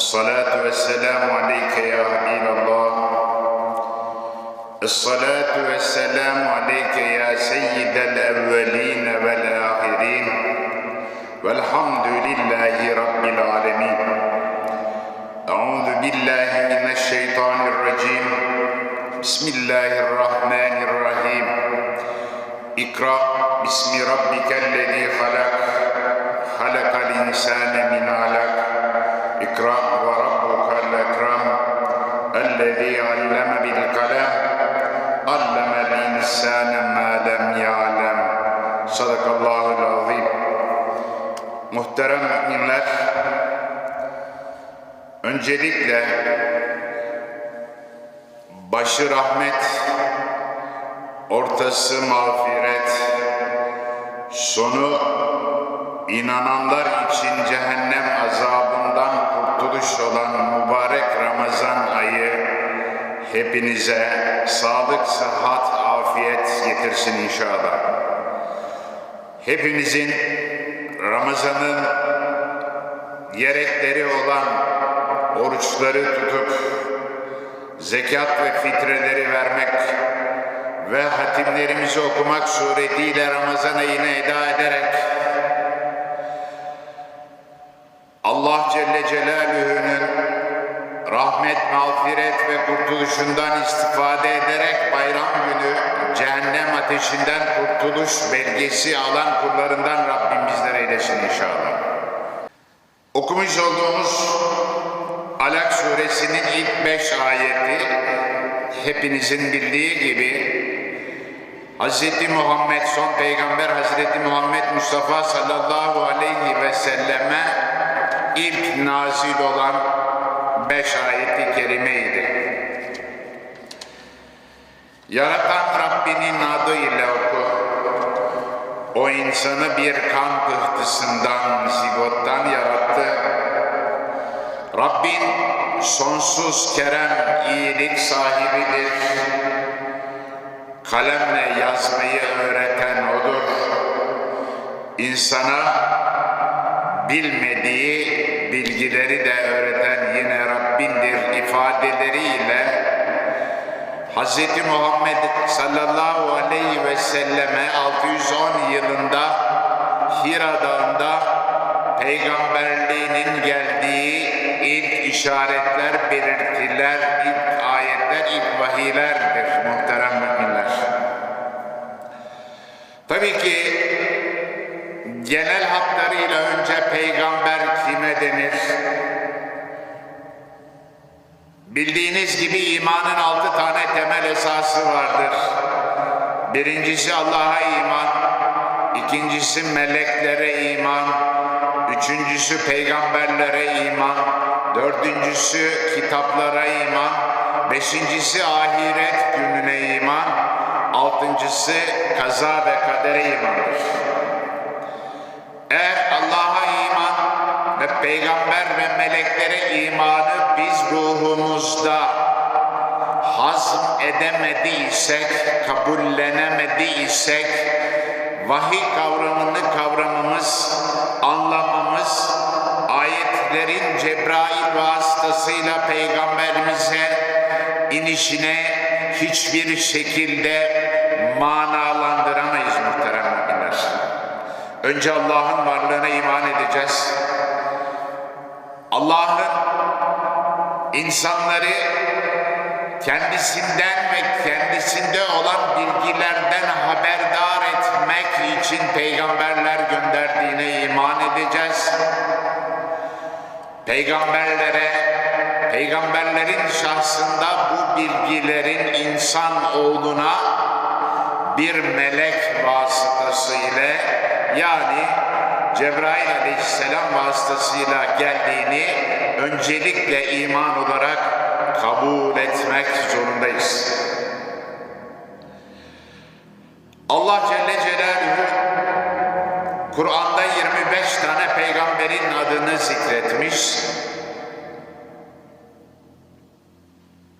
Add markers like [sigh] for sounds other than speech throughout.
الصلاة والسلام عليك يا حبيب الله الصلاة والسلام عليك يا سيد الأولين والآخرين والحمد لله رب العالمين أعوذ بالله من الشيطان الرجيم بسم الله الرحمن الرحيم اقرأ باسم ربك الذي خلق خلق الإنسان من علق Muhterem müminler, öncelikle başı rahmet, ortası mağfiret, sonu inananlar için cehennem azabından kurtuluş olan mübarek Ramazan ayı hepinize sağlık, sıhhat, afiyet getirsin inşallah. Hepinizin Ramazan'ın gerekleri olan oruçları tutup zekat ve fitreleri vermek ve hatimlerimizi okumak suretiyle Ramazan ayını eda ederek Allah Celle Celaluhu'nun rahmet, mağfiret ve kurtuluşundan istifade ederek bayram günü cehennem ateşinden kurtuluş belgesi alan kullarından Rabbim bizlere eylesin inşallah. Okumuş olduğumuz Alak suresinin ilk beş ayeti hepinizin bildiği gibi Hz. Muhammed son peygamber Hz. Muhammed Mustafa sallallahu aleyhi ve selleme ilk nazil olan beş ayeti kerimeydi. Yaratan Rabbinin adıyla oku. O insanı bir kan pıhtısından, zigottan yarattı. Rabbin sonsuz kerem, iyilik sahibidir. Kalemle yazmayı öğreten O'dur. İnsana bilmediği bilgileri de öğreten yine Rabbindir ifadeleriyle Hz. Muhammed sallallahu aleyhi ve selleme 610 yılında Hira Dağı'nda peygamberliğinin geldiği ilk işaretler, belirtiler, ilk ayetler, ilk vahiylerdir muhterem müminler. Tabii ki genel hatlarıyla önce peygamber kime denir? Bildiğiniz gibi imanın altı tane temel esası vardır. Birincisi Allah'a iman, ikincisi meleklere iman, üçüncüsü peygamberlere iman, dördüncüsü kitaplara iman, beşincisi ahiret gününe iman, altıncısı kaza ve kadere imandır. Eğer Allah'a iman ve peygamber ve meleklere imanı biz ruhumuzda hazm edemediysek, kabullenemediysek, vahiy kavramını kavramamız, anlamamız, ayetlerin Cebrail vasıtasıyla peygamberimize inişine hiçbir şekilde müminler. Önce Allah'ın varlığına iman edeceğiz. Allah'ın insanları kendisinden ve kendisinde olan bilgilerden haberdar etmek için peygamberler gönderdiğine iman edeceğiz. Peygamberlere, peygamberlerin şahsında bu bilgilerin insan oğluna bir melek vasıtası ile yani Cebrail aleyhisselam vasıtasıyla geldiğini öncelikle iman olarak kabul etmek zorundayız. Allah Celle Celaluhu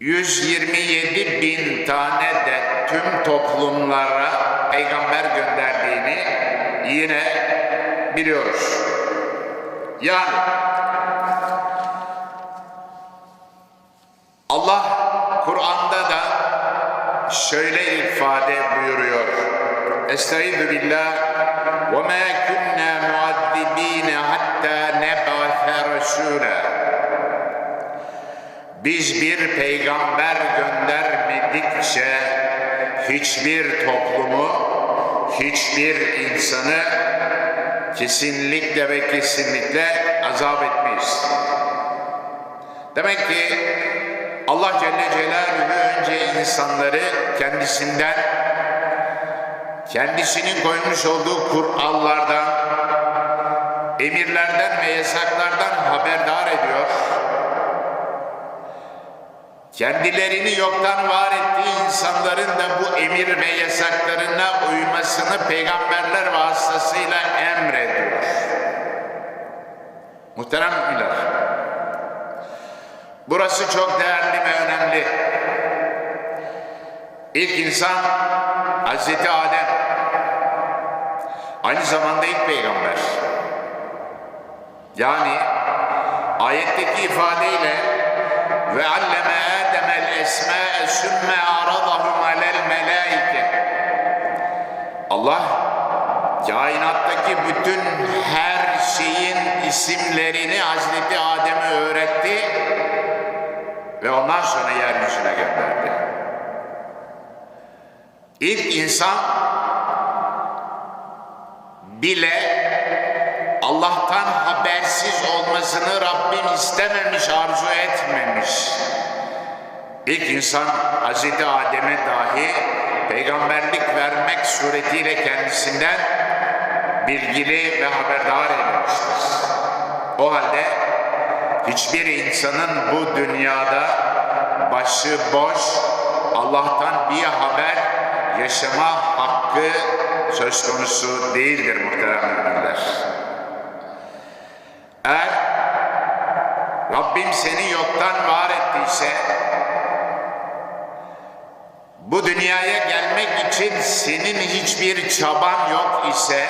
127 bin tane de tüm toplumlara peygamber gönderdiğini yine biliyoruz. Yani Allah Kur'an'da da şöyle ifade buyuruyor. Estaizu billah ve ma kunna muazzibine hatta neb'ase rasûla. Biz bir peygamber göndermedikçe hiçbir toplumu, hiçbir insanı kesinlikle ve kesinlikle azap etmeyiz. Demek ki Allah Celle Celaluhu önce insanları kendisinden, kendisinin koymuş olduğu kurallardan, emirlerden ve yasaklardan haberdar ediyor. Kendilerini yoktan var ettiği insanların da bu emir ve yasaklarına uymasını peygamberler vasıtasıyla emrediyor. Muhterem müminler, burası çok değerli ve önemli. İlk insan Hazreti Adem, aynı zamanda ilk peygamber. Yani ayetteki ifadeyle ve alleme Adem'el esma'e sümme aradahum alel melaike. Allah kainattaki bütün her şeyin isimlerini Hazreti Adem'e öğretti ve ondan sonra yeryüzüne gönderdi. İlk insan bile Allah'tan habersiz olmasını Rabbim istememiş, arzu etmemiş. İlk insan Hazreti Adem'e dahi peygamberlik vermek suretiyle kendisinden bilgili ve haberdar edilmiştir. O halde hiçbir insanın bu dünyada başı boş Allah'tan bir haber yaşama hakkı söz konusu değildir muhterem müminler. Eğer Rabbim seni yoktan var ettiyse dünyaya gelmek için senin hiçbir çaban yok ise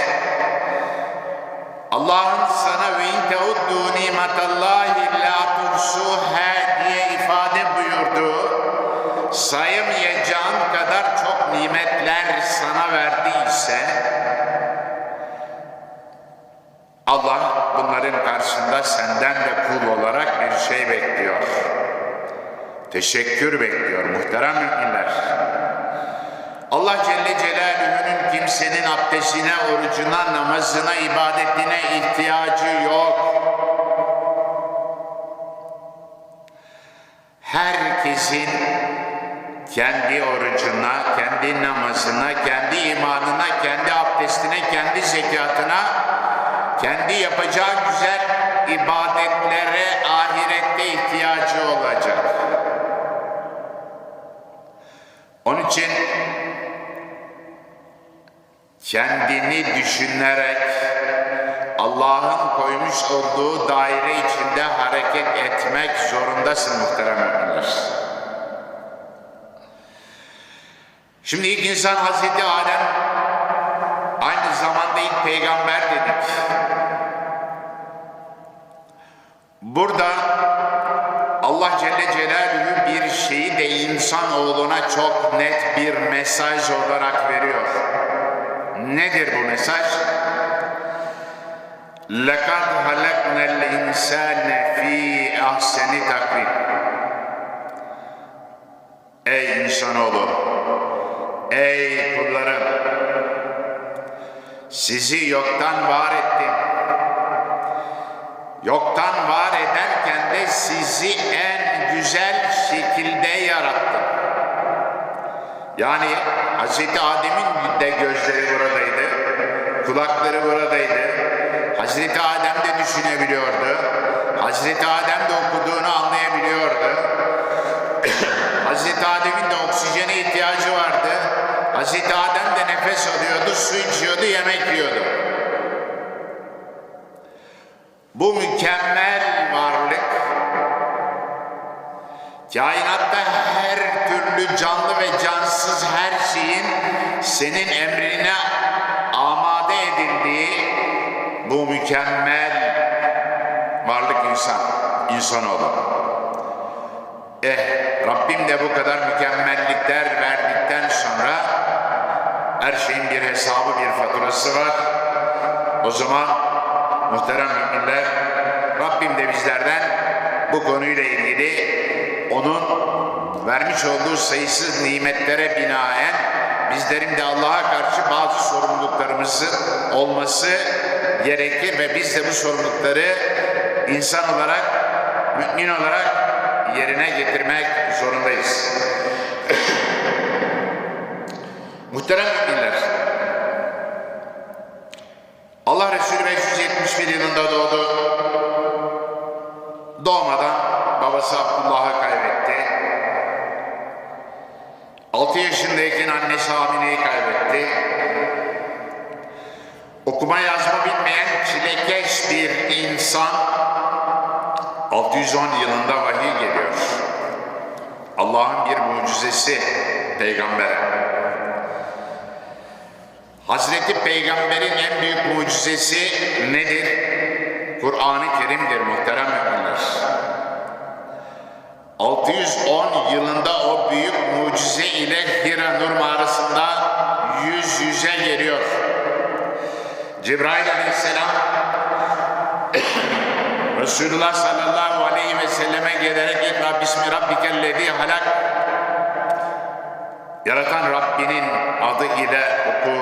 Allah'ın sana ve in teuddu nimetallahi la tuhsuha diye ifade buyurduğu sayamayacağın kadar çok nimetler sana verdiyse Allah bunların karşısında senden de kul olarak bir şey bekliyor. Teşekkür bekliyor muhterem müminler. Allah Celle Celaluhu'nun kimsenin abdestine, orucuna, namazına, ibadetine ihtiyacı yok. Herkesin kendi orucuna, kendi namazına, kendi imanına, kendi abdestine, kendi zekatına, kendi yapacağı güzel ibadetlere ahirette ihtiyacı olacak. Onun için kendini düşünerek Allah'ın koymuş olduğu daire içinde hareket etmek zorundasın muhterem müminler. Şimdi ilk insan Hazreti Adem aynı zamanda ilk peygamber dedik. Burada Allah Celle Celaluhu bir şeyi de insan oğluna çok net bir mesaj olarak veriyor. Nedir bu mesaj? لَقَدْ خَلَقْنَا الْاِنْسَانَ ف۪ي اَحْسَنِ takvim. Ey insanoğlu, ey kullarım, sizi yoktan var ettim. Yoktan var ederken de sizi en güzel şekilde yarattım. Yani Hz. Adem'in de gözleri buradaydı, kulakları buradaydı. Hz. Adem de düşünebiliyordu. Hz. Adem de okuduğunu anlayabiliyordu. [coughs] Hz. Adem'in de oksijene ihtiyacı vardı. Hz. Adem de nefes alıyordu, su içiyordu, yemek yiyordu. Bu mükemmel varlık kainatta her türlü canlı ve cansız her şeyin senin emrine amade edildiği bu mükemmel insanoğlu. Eh Rabbim de bu kadar mükemmellikler verdikten sonra her şeyin bir hesabı, bir faturası var. O zaman muhterem müminler Rabbim de bizlerden bu konuyla ilgili onun vermiş olduğu sayısız nimetlere binaen bizlerin de Allah'a karşı bazı sorumluluklarımızı olması gerekir ve biz de bu sorumlulukları insan olarak, mümin olarak yerine getirmek zorundayız. [clears throat] Muhterem müminler, Yazma bilmeyen çilekeş bir insan 610 yılında vahiy geliyor. Allah'ın bir mucizesi peygambere. Hazreti Peygamber'in en büyük mucizesi nedir? Kur'an-ı Kerim'dir muhterem müminler. 610 yılında o büyük mucize ile Hira Nur mağarasında yüz yüze geliyor. Cebrail aleyhisselam [coughs] Resulullah sallallahu aleyhi ve selleme gelerek İkra bismi rabbikellezi halak Yaratan Rabbinin adı ile oku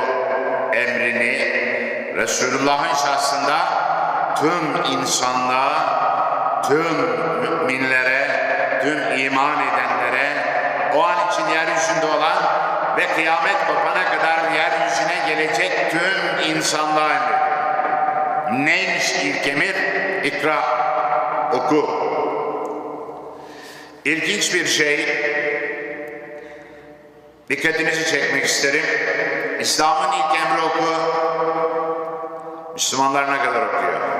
emrini Resulullah'ın şahsında tüm insanlığa, tüm müminlere, tüm iman edenlere, o an için yeryüzünde olan ve kıyamet kopana kadar yeryüzüne gelecek tüm insanlığa emrediyor. Neymiş ilk emir? İkra, oku. İlginç bir şey, dikkatinizi çekmek isterim. İslam'ın ilk emri oku, Müslümanlar ne kadar okuyor?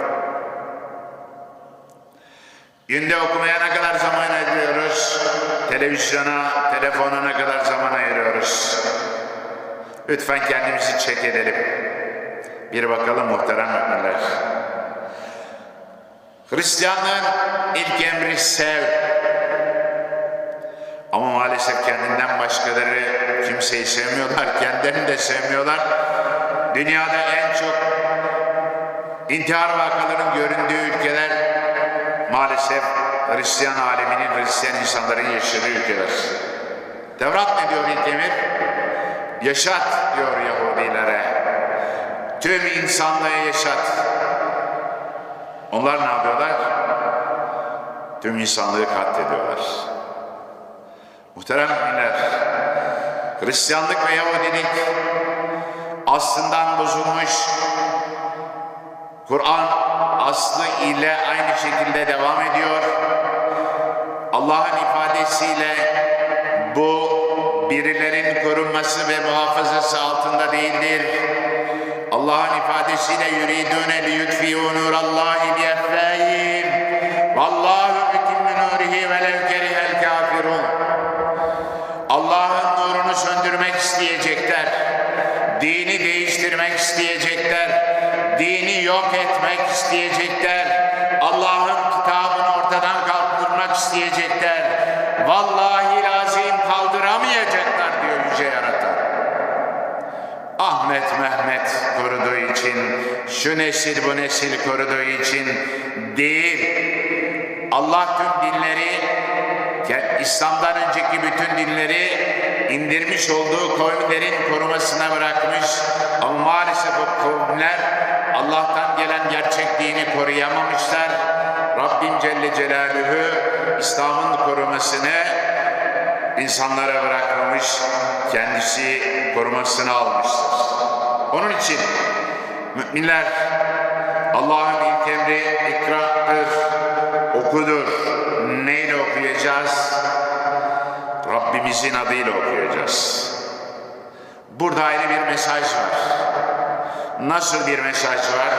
Günde okumaya ne kadar zaman ayırıyoruz? Televizyona, telefona ne kadar zaman ayırıyoruz? Lütfen kendimizi çek edelim. Bir bakalım muhterem müminler. Hristiyanlığın ilk emri sev. Ama maalesef kendinden başkaları kimseyi sevmiyorlar, kendilerini de sevmiyorlar. Dünyada en çok intihar vakalarının göründüğü ülkeler maalesef Hristiyan aleminin, Hristiyan insanların yaşadığı ülkeler. Tevrat ne diyor ilk? Yaşat diyor Yahudilere. Tüm insanlığı yaşat. Onlar ne yapıyorlar? Tüm insanlığı katlediyorlar. Muhterem müminler, Hristiyanlık ve Yahudilik aslından bozulmuş, Kur'an aslı ile aynı şekilde devam ediyor. Allah'ın ifadesiyle bu birilerin korunması ve muhafazası altında değildir. Allah'ın ifadesiyle yuridune li yutfi'u nurallahi bi efvahihim vallahu yutimmu nurihi velev kerihel kafirun. Allah'ın nurunu söndürmek isteyecekler. Dini değiştirmek isteyecekler. Yok etmek isteyecekler. Allah'ın kitabını ortadan kaldırmak isteyecekler. Vallahi lazim kaldıramayacaklar diyor Yüce Yaratan. Ahmet Mehmet koruduğu için, şu nesil bu nesil koruduğu için değil. Allah tüm dinleri, İslam'dan önceki bütün dinleri indirmiş olduğu kavimlerin korumasına bırakmış. Ama maalesef o kavimler Allah'tan gelen gerçek dini koruyamamışlar. Rabbim Celle Celaluhu İslam'ın korumasını insanlara bırakmamış, kendisi korumasını almıştır. Onun için müminler Allah'ın ilk emri ikradır, okudur. Neyle okuyacağız? Rabbimizin adıyla okuyacağız. Burada ayrı bir mesaj var. Nasıl bir mesaj var?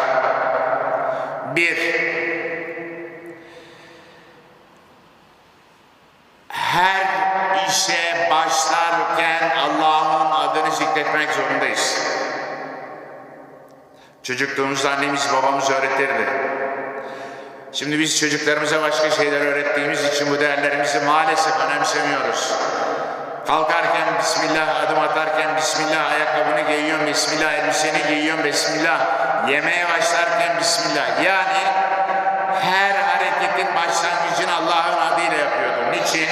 Bir, her işe başlarken Allah'ın adını zikretmek zorundayız. Çocukluğumuzda annemiz babamız öğretirdi. Şimdi biz çocuklarımıza başka şeyler öğrettiğimiz için bu değerlerimizi maalesef önemsemiyoruz. Kalkarken Bismillah, adım atarken Bismillah, ayakkabını giyiyorsun, Bismillah, elbiseni giyiyorsun, Bismillah, yemeğe başlarken Bismillah. Yani her hareketin başlangıcını Allah'ın adıyla yapıyordun. Niçin?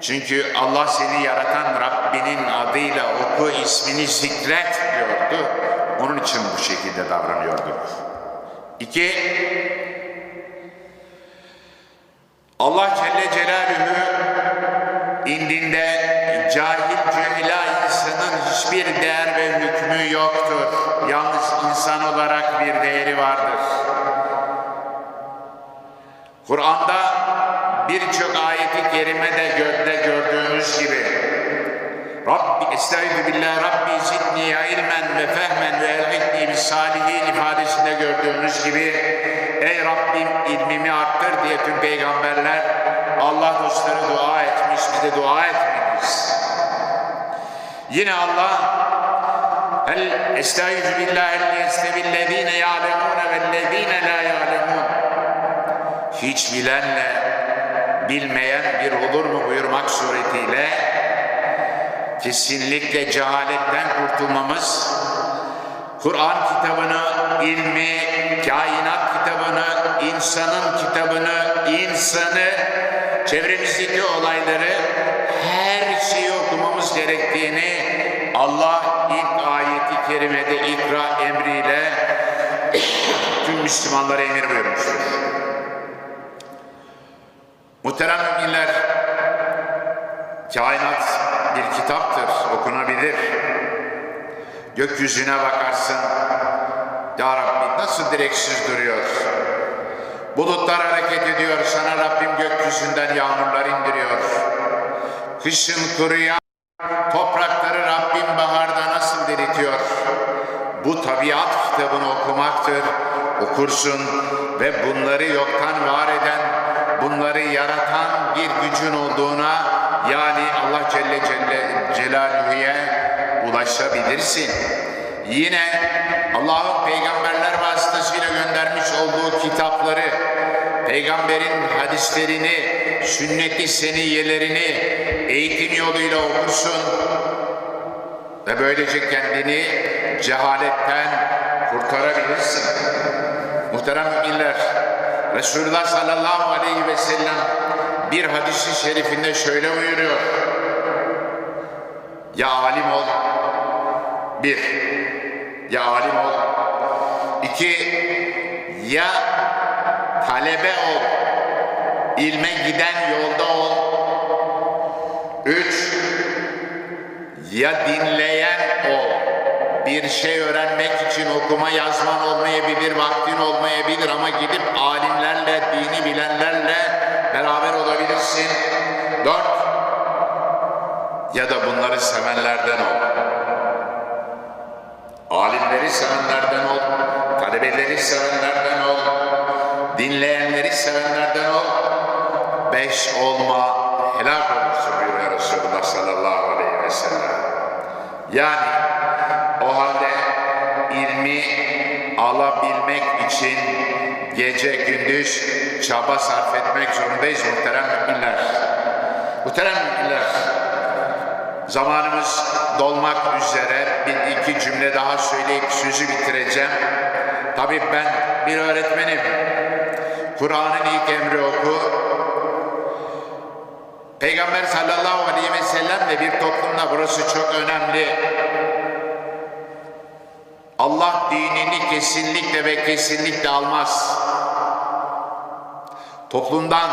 Çünkü Allah seni yaratan Rabbinin adıyla oku, ismini zikret diyordu. Onun için bu şekilde davranıyordu. İki, Allah Celle Celaluhu indinde cahil cühila insanın hiçbir değer ve hükmü yoktur. Yalnız insan olarak bir değeri vardır. Kur'an'da birçok ayeti kerimede gölde gördüğümüz gibi Rabbi estaizu billah Rabbi zidni ilmen ve fehmen ve elhikni bis salihin ifadesinde gördüğümüz gibi Ey Rabbim ilmimi arttır diye tüm peygamberler Allah dostları dua etmiş biz de dua etmeliyiz. Yine Allah El estaizu billah el yestevillezine ya'lemune vellezine la ya'lemun hiç bilenle bilmeyen bir olur mu buyurmak suretiyle kesinlikle cehaletten kurtulmamız, Kur'an kitabını, ilmi, kainat kitabını, insanın kitabını, insanı, çevremizdeki olayları, her şeyi okumamız gerektiğini Allah ilk ayeti kerimede ikra emriyle [coughs] tüm Müslümanlara emir buyurmuştur. Muhterem müminler, kainat bir kitaptır, okunabilir. Gökyüzüne bakarsın, Ya Rabbi nasıl direksiz duruyor? Bulutlar hareket ediyor, sana Rabbim gökyüzünden yağmurlar indiriyor. Kışın kuruyan toprakları Rabbim baharda nasıl diritiyor? Bu tabiat kitabını okumaktır. Okursun ve bunları yoktan var eden, bunları yaratan bir gücün olduğuna yani Allah Celle Celle Celaluhu'ya ulaşabilirsin. Yine Allah'ın peygamberler vasıtasıyla göndermiş olduğu kitapları, peygamberin hadislerini, sünneti seniyelerini eğitim yoluyla okursun ve böylece kendini cehaletten kurtarabilirsin. Muhterem müminler, Resulullah sallallahu aleyhi ve sellem bir hadisi şerifinde şöyle buyuruyor. Ya alim ol. Bir, ya alim ol. İki, ya talebe ol. İlme giden yolda ol. Üç, ya dinleyen ol. Bir şey öğrenmek için okuma yazman olmayabilir, vaktin olmayabilir ama gidip alimlerle, dini bilenlerle beraber olabilirsin. Dört, ya da bunları sevenlerden ol. Alimleri sevenlerden ol, talebeleri sevenlerden ol, dinleyenleri sevenlerden ol. Beş olma, helak olursun buyuruyor Resulullah sallallahu aleyhi ve sellem. Yani o halde ilmi alabilmek için gece gündüz çaba sarf etmek zorundayız muhterem müminler. Muhterem müminler, zamanımız dolmak üzere bir iki cümle daha söyleyip sözü bitireceğim. Tabii ben bir öğretmenim. Kur'an'ın ilk emri oku. Peygamber sallallahu aleyhi ve sellem de bir toplumda burası çok önemli. Allah dinini kesinlikle ve kesinlikle almaz. Toplumdan,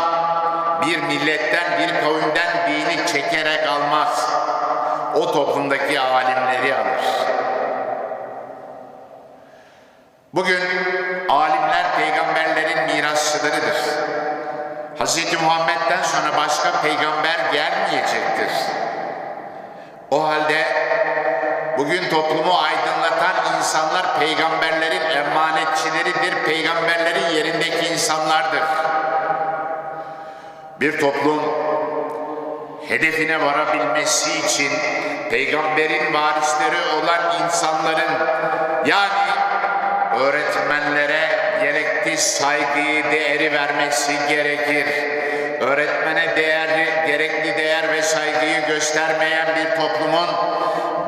bir milletten, bir kavimden dini çekerek almaz. O toplumdaki alimleri alır. Bugün alimler peygamberlerin mirasçılarıdır. Hz. Muhammed'den sonra başka peygamber gelmeyecektir. O halde bugün toplumu aydınlatan insanlar peygamberlerin emanetçileridir, peygamberlerin yerindeki insanlardır. Bir toplum hedefine varabilmesi için peygamberin varisleri olan insanların yani öğretmenlere gerekli saygıyı, değeri vermesi gerekir. Öğretmene değerli, gerekli değer ve saygıyı göstermeyen bir toplumun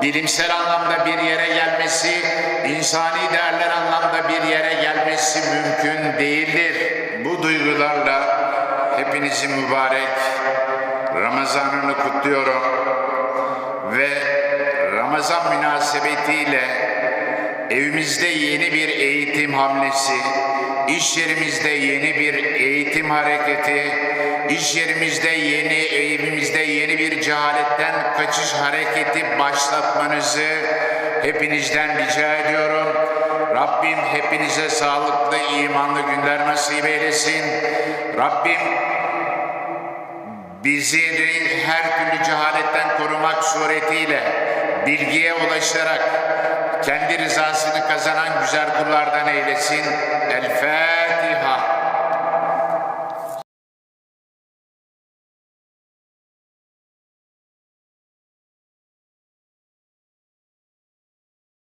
bilimsel anlamda bir yere gelmesi, insani değerler anlamda bir yere gelmesi mümkün değildir. Bu duygularla hepinizin mübarek Ramazanını kutluyorum ve Ramazan münasebetiyle evimizde yeni bir eğitim hamlesi, iş yerimizde yeni bir eğitim hareketi, iş yerimizde yeni, evimizde yeni bir cehaletten kaçış hareketi başlatmanızı hepinizden rica ediyorum. Rabbim hepinize sağlıklı, imanlı günler nasip eylesin. Rabbim bizleri her türlü cehaletten korumak suretiyle bilgiye ulaşarak kendi rızasını kazanan güzel kullardan eylesin. El Fatiha.